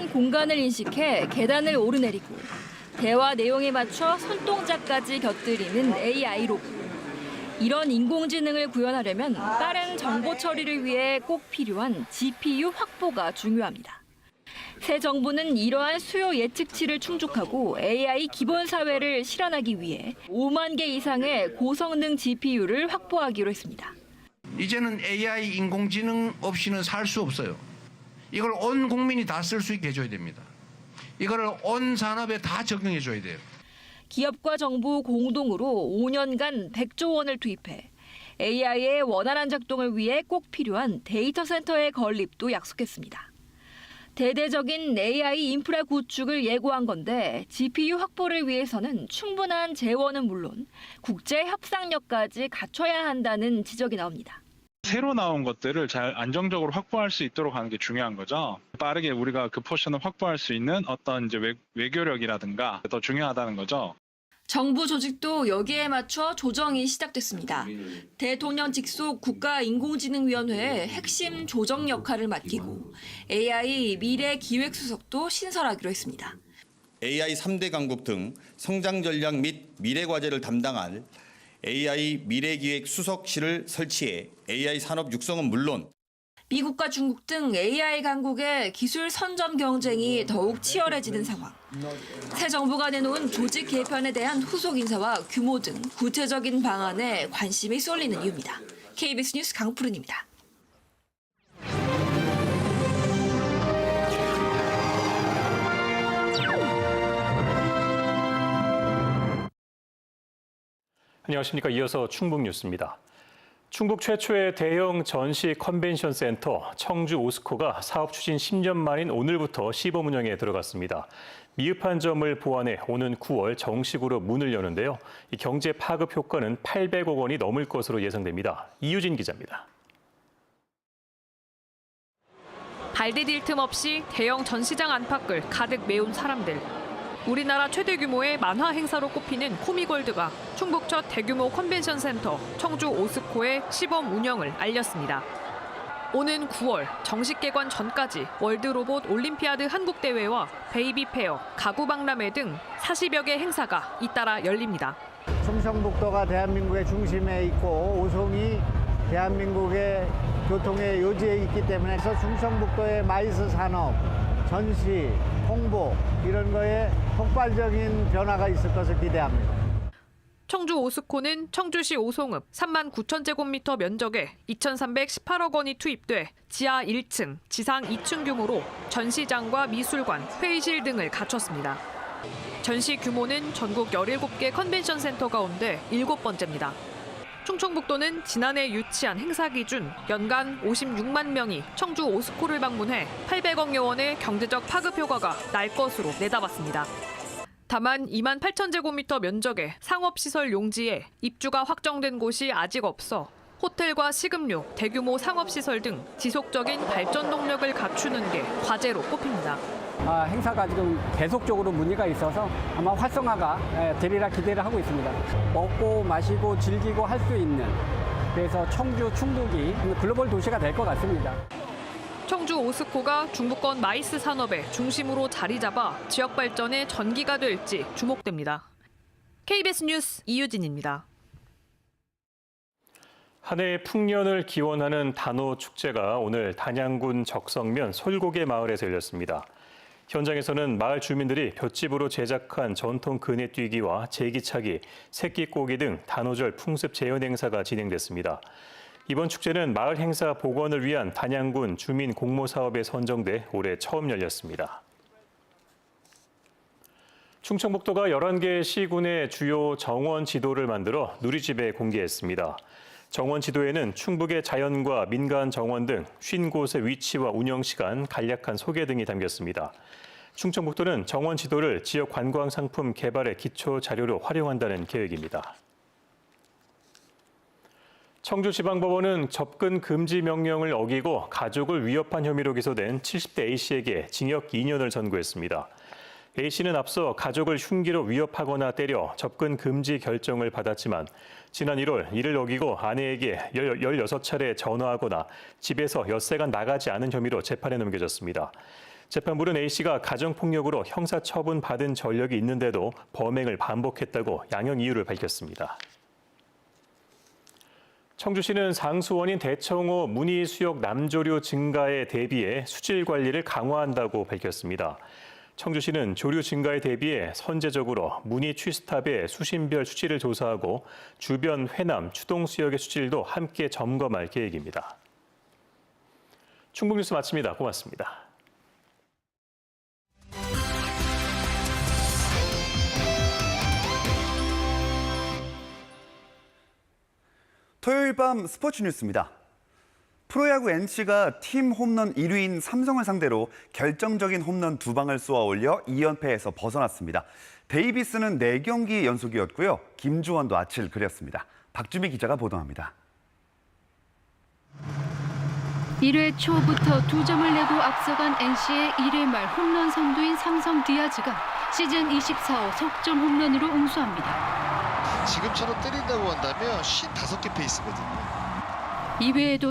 필요한 공간을 인식해 계단을 오르내리고 대화 내용에 맞춰 손동작까지 곁들이는 AI 로봇. 이런 인공지능을 구현하려면 빠른 정보 처리를 위해 꼭 필요한 GPU 확보가 중요합니다. 새 정부는 이러한 수요 예측치를 충족하고 AI 기본 사회를 실현하기 위해 5만 개 이상의 고성능 GPU를 확보하기로 했습니다. 이제는 AI 인공지능 없이는 살 수 없어요. 이걸 온 국민이 다 쓸 수 있게 해줘야 됩니다. 이거를 온 산업에 다 적용해 줘야 돼요. 기업과 정부 공동으로 5년간 100조 원을 투입해 AI의 원활한 작동을 위해 꼭 필요한 데이터 센터의 건립도 약속했습니다. 대대적인 AI 인프라 구축을 예고한 건데 GPU 확보를 위해서는 충분한 재원은 물론 국제 협상력까지 갖춰야 한다는 지적이 나옵니다. 새로 나온 것들을 잘 안정적으로 확보할 수 있도록 하는 게 중요한 거죠. 빠르게 우리가 그 포션을 확보할 수 있는 어떤 이제 외, 외교력이라든가 더 중요하다는 거죠. 정부 조직도 여기에 맞춰 조정이 시작됐습니다. 대통령 직속 국가인공지능위원회의 핵심 조정 역할을 맡기고 AI 미래 기획수석도 신설하기로 했습니다. AI 3대 강국 등 성장 전략 및 미래 과제를 담당할 AI 미래기획 수석실을 설치해 AI 산업 육성은 물론 미국과 중국 등 AI 강국의 기술 선점 경쟁이 더욱 치열해지는 상황. 새 정부가 내놓은 조직 개편에 대한 후속 인사와 규모 등 구체적인 방안에 관심이 쏠리는 이유입니다. KBS 뉴스 강푸른입니다. 안녕하십니까. 이어서 충북 뉴스입니다. 충북 최초의 대형 전시 컨벤션 센터 청주 오스코가 사업 추진 10년 만인 오늘부터 시범 운영에 들어갔습니다. 미흡한 점을 보완해 오는 9월 정식으로 문을 여는데요. 이 경제 파급 효과는 800억 원이 넘을 것으로 예상됩니다. 이유진 기자입니다. 발 디딜 틈 없이 대형 전시장 안팎을 가득 메운 사람들. 우리나라 최대 규모의 만화 행사로 꼽히는 코미골드가 충북 첫 대규모 컨벤션 센터 청주 오스코의 시범 운영을 알렸습니다. 오는 9월 정식 개관 전까지 월드로봇 올림피아드 한국대회와 베이비 페어, 가구박람회 등 40여 개 행사가 잇따라 열립니다. 충청북도가 대한민국의 중심에 있고 오송이 대한민국의 교통의 요지에 있기 때문에 충청북도의 마이스 산업, 전시, 홍보 이런 거에 폭발적인 변화가 있을 것을 기대합니다. 청주 오스코는 청주시 오송읍 3만 9천 제곱미터 면적에 2,318억 원이 투입돼 지하 1층, 지상 2층 규모로 전시장과 미술관, 회의실 등을 갖췄습니다. 전시 규모는 전국 17개 컨벤션 센터 가운데 7번째입니다. 충청북도는 지난해 유치한 행사 기준 연간 56만 명이 청주 오스코를 방문해 800억여 원의 경제적 파급 효과가 날 것으로 내다봤습니다. 다만 2만 8천 제곱미터 면적의 상업시설 용지에 입주가 확정된 곳이 아직 없어 호텔과 식음료, 대규모 상업시설 등 지속적인 발전 동력을 갖추는 게 과제로 꼽힙니다. 아, 행사가 지금 계속적으로 문의가 있어서 아마 활성화가 예, 되리라 기대를 하고 있습니다. 먹고 마시고 즐기고 할 수 있는 그래서 청주, 충북이 글로벌 도시가 될 것 같습니다. 청주 오스코가 중부권 마이스 산업의 중심으로 자리 잡아 지역 발전의 전기가 될지 주목됩니다. KBS 뉴스 이유진입니다. 한 해의 풍년을 기원하는 단오 축제가 오늘 단양군 적성면 솔고개 마을에서 열렸습니다. 현장에서는 마을 주민들이 볏짚으로 제작한 전통 그네 뛰기와 제기차기, 새끼꼬기 등 단오절 풍습 재현 행사가 진행됐습니다. 이번 축제는 마을 행사 복원을 위한 단양군 주민 공모 사업에 선정돼 올해 처음 열렸습니다. 충청북도가 11개 시군의 주요 정원 지도를 만들어 누리집에 공개했습니다. 정원 지도에는 충북의 자연과 민간 정원 등 50곳의 위치와 운영 시간, 간략한 소개 등이 담겼습니다. 충청북도는 정원 지도를 지역 관광 상품 개발의 기초 자료로 활용한다는 계획입니다. 청주지방법원은 접근 금지 명령을 어기고 가족을 위협한 혐의로 기소된 70대 A씨에게 징역 2년을 선고했습니다. A씨는 앞서 가족을 흉기로 위협하거나 때려 접근 금지 결정을 받았지만 지난 1월 이를 어기고 아내에게 16차례 전화하거나 집에서 엿새간 나가지 않은 혐의로 재판에 넘겨졌습니다. 재판부는 A씨가 가정폭력으로 형사처분 받은 전력이 있는데도 범행을 반복했다고 양형 이유를 밝혔습니다. 청주시는 상수원인 대청호 문의 수역 남조류 증가에 대비해 수질 관리를 강화한다고 밝혔습니다. 청주시는 조류 증가에 대비해 선제적으로 문의 취스탑의 수심별 수질을 조사하고 주변 회남, 추동 수역의 수질도 함께 점검할 계획입니다. 충북뉴스 마칩니다. 고맙습니다. 토요일 밤 스포츠 뉴스입니다. 프로야구 NC가 팀 홈런 1위인 삼성을 상대로 결정적인 홈런 두 방을 쏘아 올려 2연패에서 벗어났습니다. 데이비스는 4경기 연속이었고요. 김주원도 아치를 그렸습니다. 박주미 기자가 보도합니다. 1회 초부터 두 점을 내고 앞서간 NC의 1회 말 홈런 선두인 삼성 디아즈가 시즌 24호 석점 홈런으로 응수합니다. 지금처럼 때린다고 한다면 55개 페이스거든요. 2회에도